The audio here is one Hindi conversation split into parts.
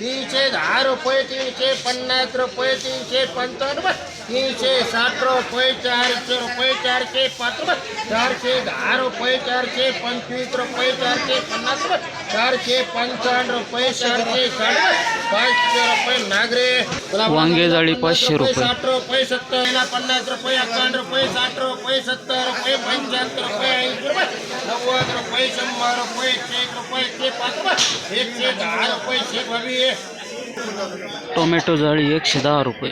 रुपये तीनशे दहा रुपये तीनशे पन्नास रुपये तीनशे पंचावन्न रुपये तीनशे साठ रुपये चारशे रुपये चारशे पाच चारशे दहा रुपये चारशे पंचवीस रुपये चारशे पन्नास चारशे पंचावन्न रुपये चारशे साठ पाचशे रुपये नागरे। वांगे जाळी पाचशे रुपये. साठ रुपये सत्तर पन्नास रुपये अकावन्न रुपये साठ रुपये सत्तर रुपये पंच्याहत्तर रुपये ऐंशी रुपये नव्वद रुपये शंभर रुपये एकशे एक रुपये एकशे पाच एकशे दहा रुपये बावीस टोमॅटो जाळी एकशे दहा रुपये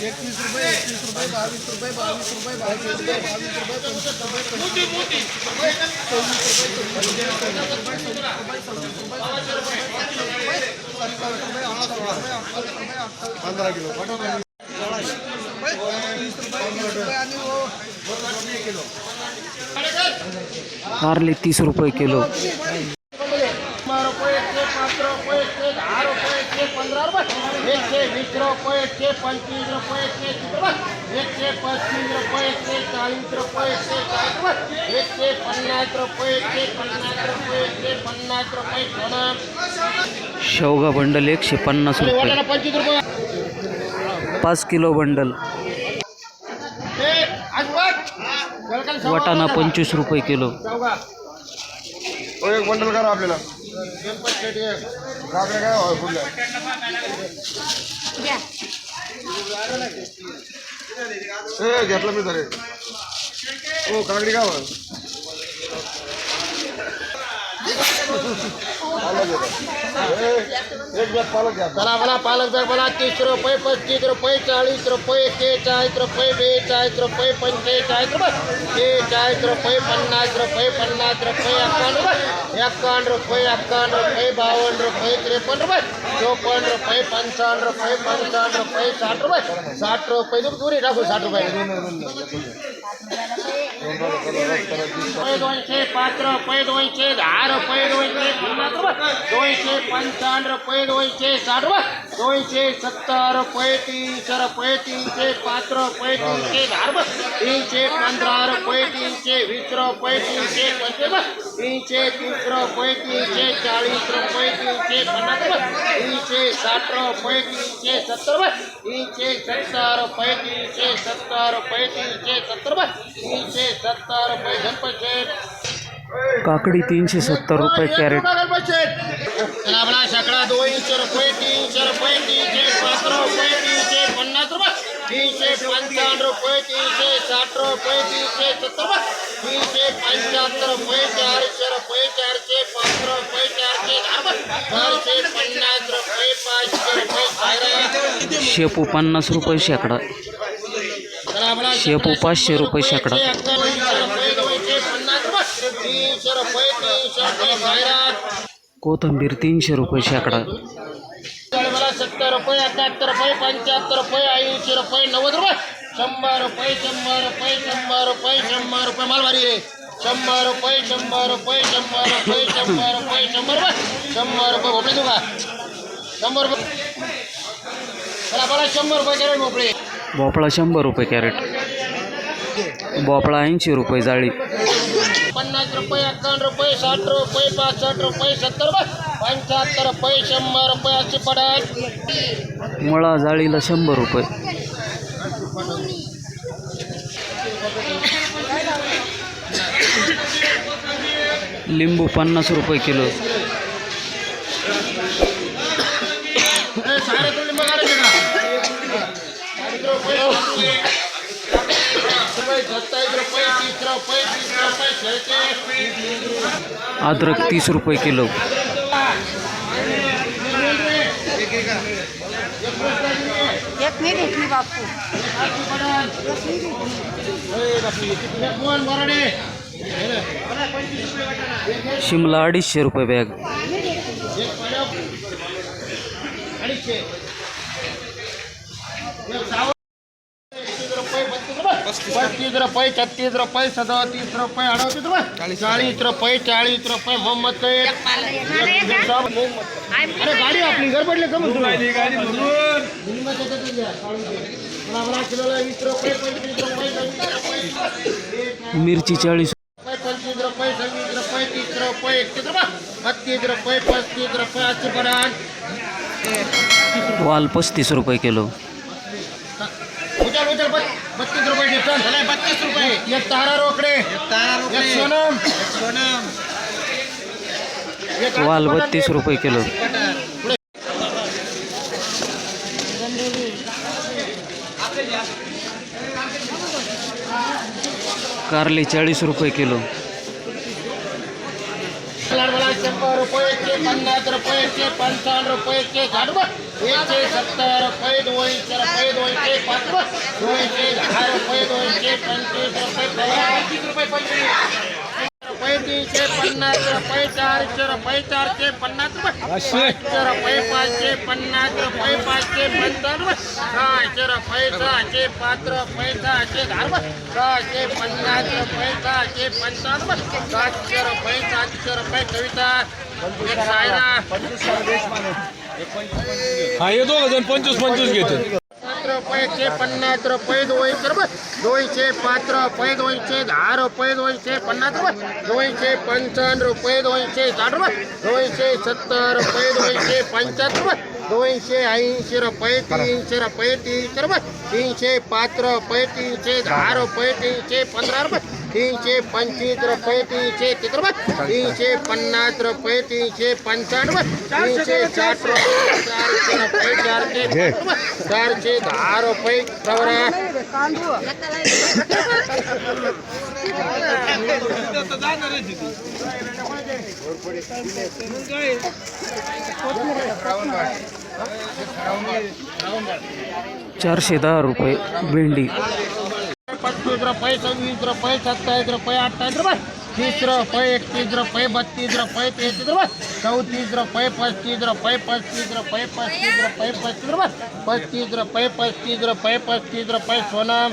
એકવીસ રૂપિયા એકવીસ રૂપિયા બાવીસ રૂપિયા બાવીસ રૂપિયા બાવીસ રૂપિયા પંદર કિલો પંદર કિલો कारले तीस रुपये किलो. शंभर रुपये एकशे रुपये एकशे पंधरा रुपये वीस रुपये एकशे पंचवीस रुपये एकशे तीस रुपये एकशे पस्तीस रुपये एकशे चाळीस रुपये एकशे चाळीस एकशे पन्नास रुपये एकशे पन्नास रुपये एकशे पन्नास रुपये सोनं शेवगा बंडल एकशे पन्नास रुपये पंचवीस रुपये. पाच किलो बंडल. वाटाणा पंचवीस रुपये किलो. एक बंडल करा आपल्याला. काय घेतला मी तरी. हो कागडी का हवं पालक घेता. ए, एक बॅग पालक घ्या चला मला पालक बॅग मला तीस रुपये पस्तीस रुपये चाळीस रुपये एक्केचाळीस रुपये बेचाळीस रुपये पंचेचाळीस रुपये बेचाळीस रुपये पन्नास रुपये पन्नास रुपये एकावन्न रुपये एकावन्न रुपये एकावन्न रुपये बावन्न रुपये त्रेपन्न रुपये चोपन्न रुपये पंचावन्न रुपये पंचावन्न रुपये साठ रुपये साठ रुपये दूर दुरी टाकू साठ रुपये ડોઈ છે પાત્ર પૈડ હોય છે હાર પૈડ હોય છે પંચાંડ પૈડ હોય છે दोनशे सत्तर तीनशे पंधरा वीस तीनशे तीस चाळीस पन्नास तीनशे साठ रुपये सत्तर तीनशे सत्तर सत्तर सत्तर तीनशे सत्तर गणपती काकडी तीनशे सत्तर रुपये कॅरेट आपला शकळा दोनशे रुपये तीनशे रुपये तीनशे पाच रुपये तीनशे पन्नास रुपये. तीनशे पंचावन्न रुपये तीनशे साठ रुपये तीनशे सत्तर रुपये. तीनशे पंच्याहत्तर रुपये चारशे रुपये चारशे पाच रुपये चारशे चारशे पन्नास रुपये पाचशे रुपये. शेपू पन्नास रुपये शेकडा. शेपू पाचशे रुपये शेकडा. तीनशे रुपये दोनशे पन्नास रुपये. तीनशे रुपये. कोथंबीर तीनशे रुपये शेकडा. सत्तर रुपये अठ्याहत्तर रुपये पंच्याहत्तर रुपये ऐंशी रुपये नव्वद रुपये. शंभर रुपये शंभर रुपये शंभर रुपये शंभर रुपये. मालवारी आहे. शंभर रुपये शंभर रुपये शंभर रुपये शंभर रुपये शंभर रुपये. शंभर रुपये भोपळे देऊ का? शंभर रुपये. मला मला शंभर रुपये करेल भोपळे. भोपळा शंभर रुपये कॅरेट. भोपळा ऐंशी रुपये जाळी. पन्नास रुपये अकावन्न रुपये साठ रुपये पासष्ट रुपये सत्तर रुपये पंच्याहत्तर रुपये शंभर रुपये अशी पडत मुळा जाळीला शंभर रुपये. लिंबू पन्नास रुपये किलो. अदरक तीस रुपये किलो। एक नहीं देखनी शिमला अड़ीशे रुपये बैग પચીસ રૂપિયા છત્રીસ રૂપિયા સદોતીસ રૂપિયા અડતીસ રૂપિયા ચાલીસ રૂપિયા ચાલીસ રૂપિયા મોહમ્મદ કહીએ અરે ગાડી આપણી ગરબ એટલે ગમે મિર્ચી ચાલીસ પચીસ રૂપિયા છવ્વીસ રૂપિયા ત્રીસ રૂપિયા એકત્રીસ રૂપિયા બત્રીસ રૂપિયા પચીસ રૂપિયા વાલ પસ્તીસ રૂપિયા કિલો उतर उतर बत्तीस रुपये डिफरन्स बत्तीस रुपये. एक तारा रोकडे. तारा सोनम. सोनम. वाल बत्तीस रुपये किलो. कारले चाळीस रुपये किलो. पन्नास रुपये पंचावन्न रुपये झाडवं सत्तर रुपये दोनशे रुपये दोनशे रुपये पंचवीस रुपये। तीनशे पन्नास रुपये चारशे रुपये चारशे पन्नास पाचशे रुपये पाचशे पन्नास रुपये पाचशे पंचावन्न सहाशे रुपये सहाशे पाच रुपये सहाशे दहा सहाशे पन्नास रुपये सहाशे पंचावन्न सातशे रुपये सातशे रुपये कविता एक सायरा. हा हे दोघ जण पंचवीस પાત્ર પૈદ છે પન્નાત્ર પૈદ હોય છે બરાબર દોય છે પાત્ર પૈદ હોય છે ધાર પૈદ હોય છે પન્નાત્ર દોય છે પંચાવન પૈદ હોય છે સાઠ દોય છે સત્તર પૈદ હોય છે પંચાત્તર दोनशे ऐंशी रुपये तीनशे रुपये तीनशे रुपये तीनशे पाच रुपये तीनशे दहा रुपये तीनशे पंधरा रुपये तीनशे पंचवीस रुपये तीनशे तीस रुपये तीनशे पन्नास रुपये तीनशे पंचावन्न रुपये तीनशे साठ रुपये चारशे रुपये चारशे पाच रुपये चारशे दहा रुपये प्रवरा चारशे दहा रुपये भेंडी पस्तीस रुपये सव्वीस रुपये सत्तावीस रुपये अठ्ठावीस रुपये तीस रुपये एकतीस रुपये बत्तीस रुपये तेहतीस रुपये चौतीस रुपये पस्तीस रुपये पस्तीस रुपये पस्तीस रुपये पस्तीस रुपये पस्तीस रुपये पस्तीस रुपये पस्तीस रुपये सोनम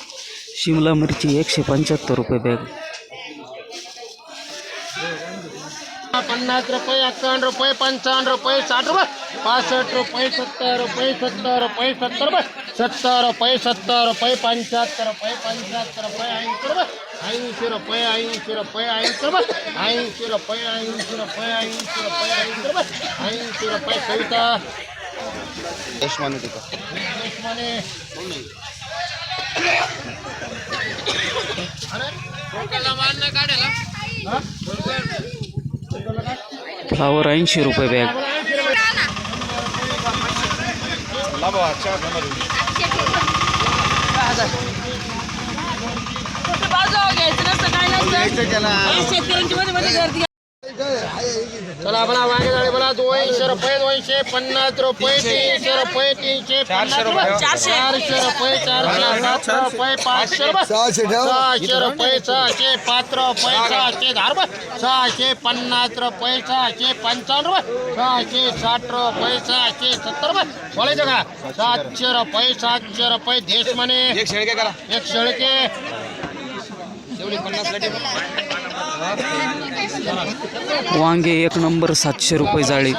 शिमला मिरची एकशे पंच्याहत्तर रुपये बॅग पन्नास रुपये एक्कावन्न रुपये पंचावन्न रुपये साठ रुपये पासष्ट रुपये सत्तर रुपये सत्तर रुपये सत्तर रुपये सत्तर रुपये सत्तर रुपये पंच्याहत्तर रुपये पंच्याहत्तर रुपये ऐंशी रुपये ऐंशी रुपये ऐंशी रुपये ऐंशी रुपये ऐंशी रुपये ऐंशी रुपये ऐंशी रुपये ऐंशी रुपये ऐंशी रुपये कविता? फ्लावर ऐंशी रुपये बॅग शेतकऱ्यांची मध्ये गर्दी चला बोला वांगे झाले बोला दोनशे रुपये दोनशे पन्नास रुपये तीनशे. रुपये तीनशे चारशे रुपये. चारशे. रुपये चारशे रुपये पाचशे रुपये. सहाशे रुपये सहाशे पाच रुपये सहाशे दहा रुपये. सहाशे पन्नास रुपये सहाशे पंचावन्न रुपये. सहाशे साठ रुपये सहाशे सत्तर रुपये. बोलायचं का? सातशे रुपये सातशे रुपये देश म्हणे. एक शेळके करा. एक शेळके. पन्नास वांगे एक नंबर सातशे रुपये जाळी.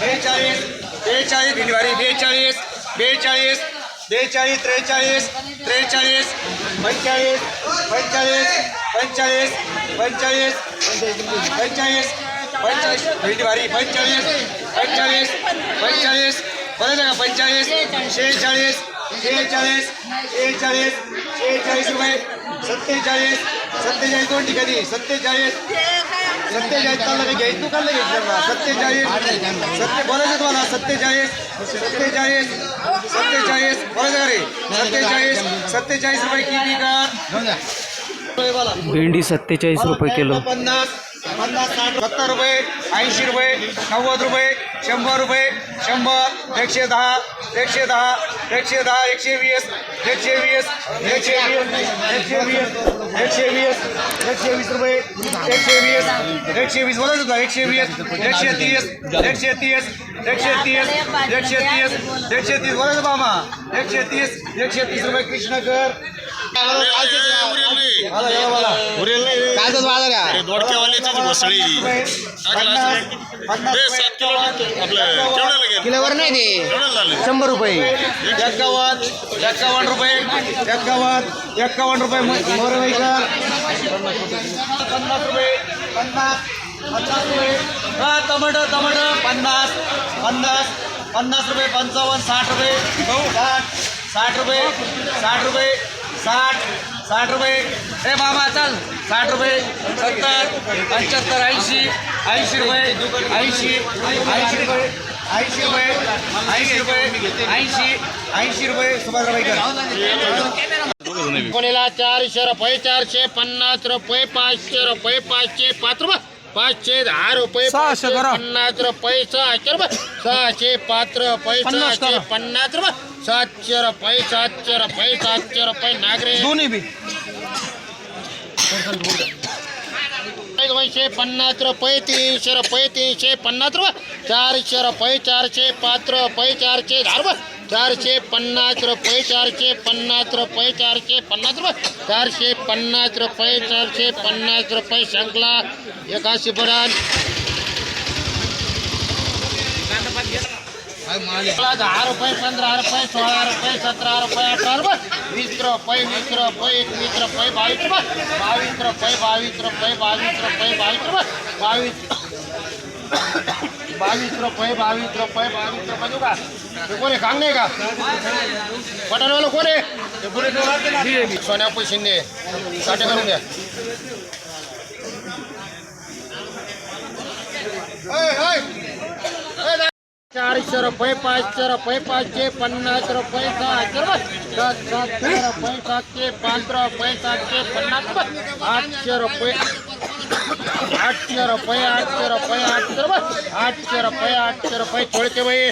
बेचाळीस बेचाळीस भिनवारी बेचाळीस बेचाळीस बेचाळीस त्रेचाळीस त्रेचाळीस पंचाळीस पंचाळीस पंचाळीस पंचाळीस पंचाळीस पंचाळीस भिंडवारी पंचाळीस पंचाळीस पंचाळीस बरं का पंचाळीस शेहेचाळीस शेहेचाळीस शेहेचाळीस शेहेचाळीस रुपये सत्तेचाळीस सत्तेचाळीस दोन ठिकाणी सत्तेचाळीस सत्तेचाळीस चाललं घ्यायचं तू काढलं घ्यायचं सत्तेचाळीस सत्ते बोलायचं तुम्हाला सत्तेचाळीस सत्तेचाळीस सत्तेचाळीस बोलायचं का रे सत्तेचाळीस सत्तेचाळीस रुपये किती कर। भेंडी सत्तेचाळीस रुपये किलो। पन्नास पन्नास साठ सत्तर रुपये ऐंशी रुपये नव्वद रुपये शंभर रुपये शंभर एकशे दहा एकशे दहा एकशे दहा एकशे वीस एकशे वीस एकशे वीस एकशे वीस एकशे वीस एकशे वीस रुपये एकशे वीस एकशे वीस. बोलायचं होतं एकशे वीस एकशे तीस एकशे तीस एकशे तीस एकशे तीस एकशे तीस. बोलायचं मामा एकशे तीस एकशे तीस रुपये कृष्णकर मला या मला किलोवर नाही ते. शंभर रुपये. एक्कावन्न एक्कावन्न रुपये एक्कावन्न एक्कावन्न रुपये मोरवेकर पन्नास रुपये पन्नास पन्नास रुपये. हा टमाटर टमाटर पन्नास पन्नास पन्नास रुपये पंचावन्न साठ रुपये. साठ साठ रुपये साठ रुपये. साठ साठ रुपये. ए मामा चल. साठ रुपये सत्तर पंच्याहत्तर ऐंशी ऐंशी रुपये ऐंशी ऐंशी रुपये ऐंशी रुपये ऐंशी रुपये ऐंशी ऐंशी रुपये. सुभाषराव कोणीला चारशे रुपये चारशे पन्नास रुपये पाचशे रुपये पाचशे पाच रुपये. पाचशे दहा रुपये सहाशे पाचशे करा. पन्नास रुपये सहाशे रुपये. सहाशे पाच रुपये पन्नास सहाशे करा. पन्नास रुपये. सातशे रुपये सातशे रुपये सातशे रुपये नागरे. दोन्ही बी. दोनशे पन्नास रुपये तीनशे रुपये तीनशे पन्नास रुपये. चारशे रुपये चारशे पाच रुपये चारशे दहा रुपये. चारशे पन्नास रुपये चारशे पन्नास रुपये चारशे पन्नास रुपये. चारशे पन्नास रुपये चारशे पन्नास रुपये शंकला एकाशे पडाल दहा रुपये पंधरा रुपये सोळा का ते का साठे करून द्या चारशे रुपये ચારસો રૂપિયા પાંચસો રૂપિયા પાંચે પન્નાસ રૂપિયા સાત દસ સાત રૂપિયા સાતશે પાંચ રૂપિયા સાતશે પન્નાસ આઠસો રૂપિયા આઠસો રૂપિયા આઠસો રૂપિયા આઠસો રૂપિયા આઠસો રૂપિયા આઠસો ભાઈ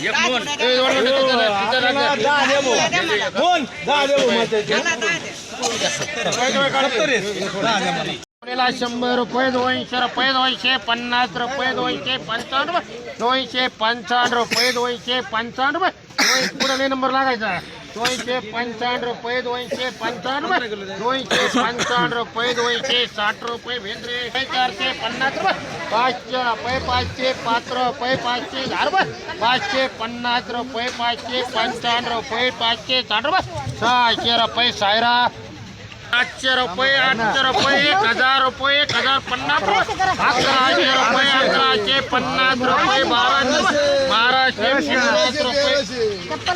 आपल्याला शंभर रुपये दोनशे रुपये दोनशे पन्नास रुपये दोनशे पंचावन्न रुपये दोनशे पंचावन्न रुपये दोनशे पंचावन्न रुपये पुढे नंबर लागायचा. दोनशे पंचावन्न रुपये दोनशे पंचावन्न रुपये दोनशे पंचावन्न रुपये दोनशे साठ रुपये भेंद्रे चारशे पन्नास रुपये पाचशे रुपये पाचशे पाच रुपये पाचशे दहा रुपये पाचशे पन्नास रुपये पाचशे पंचावन्न रुपये पाचशे साठ रुपये सहाशे रुपये सायरा. आठशे रुपये आठशे रुपये, एक हज़ार रुपये, एक हज़ार पन्नास अकराशे रुपये, अकराशे पन्नास रुपये बाराशे बाराशे पन्नास रुपये,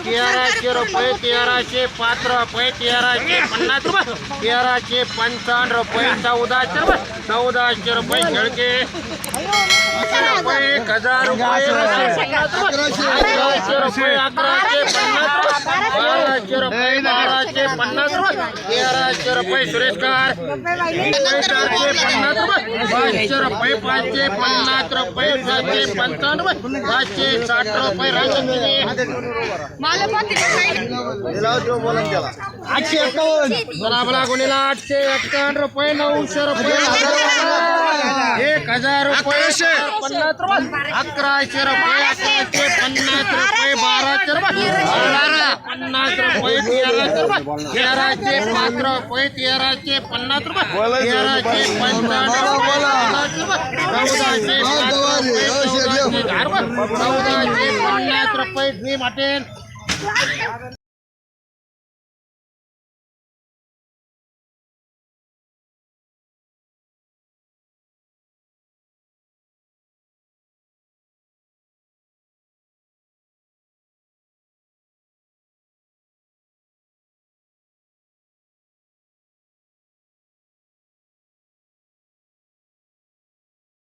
तेराशे रुपये, तेराशे पाच रुपये, तेराशे पन्नास रुपये, तेराशे पंचावन्न रुपये, चौदाशे रुपये चौदाशे रुपये, शेळके रुपये, एक हज़ार रुपये अकराशे रुपये अकराशे। पन्नास बाराशे रुपये। बाराशे पन्नास तेराशे रुपये। सुरेशकार चारशे पन्नास पाचशे रुपये पाचशे पन्नास रुपये सातशे पंचावन्न पाचशे साठ रुपये आठशे एक्कावन्न बोला बोला गुन्हेला आठशे एक्कावन्न रुपये नऊशे रुपये एक हज़ार रुपये पन्नास रुपये अकराशे। रुपये अकराशे पन्नास रुपये बाराशे रुपये बारा पन्नास रुपये तेराशे रुपये तेराशे पाच रुपये तेराशे पन्नास रुपये तेराशे पंचावन्न रुपये चौदाशे रुपये चौदाशे रुपये पन्नास रुपये